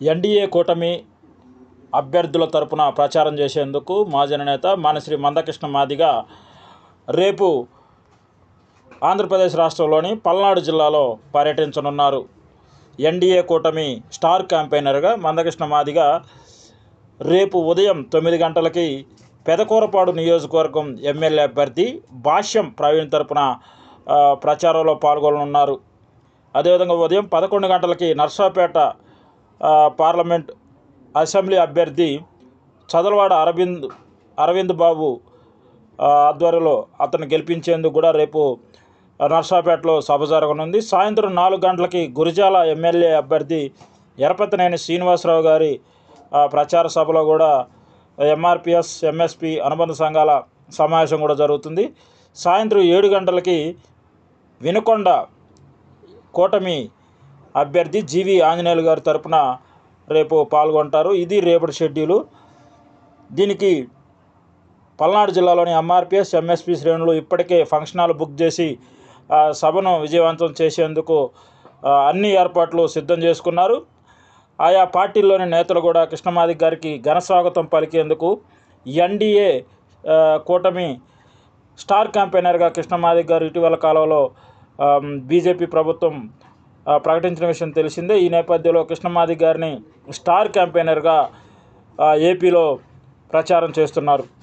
NDA కూటమి అభ్యర్థుల తరపున ప్రచారం చేసేందుకు మాజీ నేత మానశ్రీ మందకృష్ణ మాదిగ రేపు ఆంధ్రప్రదేశ్ రాష్ట్రంలోని పల్నాడు జిల్లాలో పర్యటించనున్నారు. ఎన్డీఏ కూటమి స్టార్ క్యాంపెయినర్గా మందకృష్ణ మాదిగ రేపు ఉదయం తొమ్మిది గంటలకి పెదకూరపాడు నియోజకవర్గం ఎమ్మెల్యే అభ్యర్థి భాష్యం ప్రవీణ్ తరపున ప్రచారంలో పాల్గొననున్నారు. అదేవిధంగా ఉదయం పదకొండు గంటలకి నర్సాపేట పార్లమెంట్ అసెంబ్లీ అభ్యర్థి చదలవాడ అరవింద్ అరవింద్ బాబు ఆధ్వర్యంలో అతను గెలిపించేందుకు కూడా రేపు నర్సాపేటలో సభ జరగనుంది. సాయంత్రం నాలుగు గంటలకి గురిజాల ఎమ్మెల్యే అభ్యర్థి ఎరపతినేని శ్రీనివాసరావు గారి ప్రచార సభలో కూడా ఎంఆర్పిఎస్ ఎంఎస్పి అనుబంధ సంఘాల సమావేశం కూడా జరుగుతుంది. సాయంత్రం ఏడు గంటలకి వినుకొండ కూటమి అభ్యర్థి జీవి ఆంజనేయులు గారి తరపున రేపు పాల్గొంటారు. ఇది రేపటి షెడ్యూలు. దీనికి పల్నాడు జిల్లాలోని ఎంఆర్పిఎస్ ఎంఎస్పి శ్రేణులు ఇప్పటికే ఫంక్షన్ హాల్ బుక్ చేసి సభను విజయవంతం చేసేందుకు అన్ని ఏర్పాట్లు సిద్ధం చేసుకున్నారు. ఆయా పార్టీల్లోని నేతలు కూడా కృష్ణమాదిక్ గారికి ఘన స్వాగతం పలికేందుకు ఎన్డీఏ కూటమి స్టార్ క్యాంపెయినర్గా కృష్ణమాదిక్ గారు ఇటీవల కాలంలో బీజేపీ ప్రభుత్వం ప్రకటించిన విషయం తెలిసిందే. ఈ నేపథ్యంలో కృష్ణమాది గారిని స్టార్ క్యాంపెయినర్గా ఏపీలో ప్రచారం చేస్తున్నారు.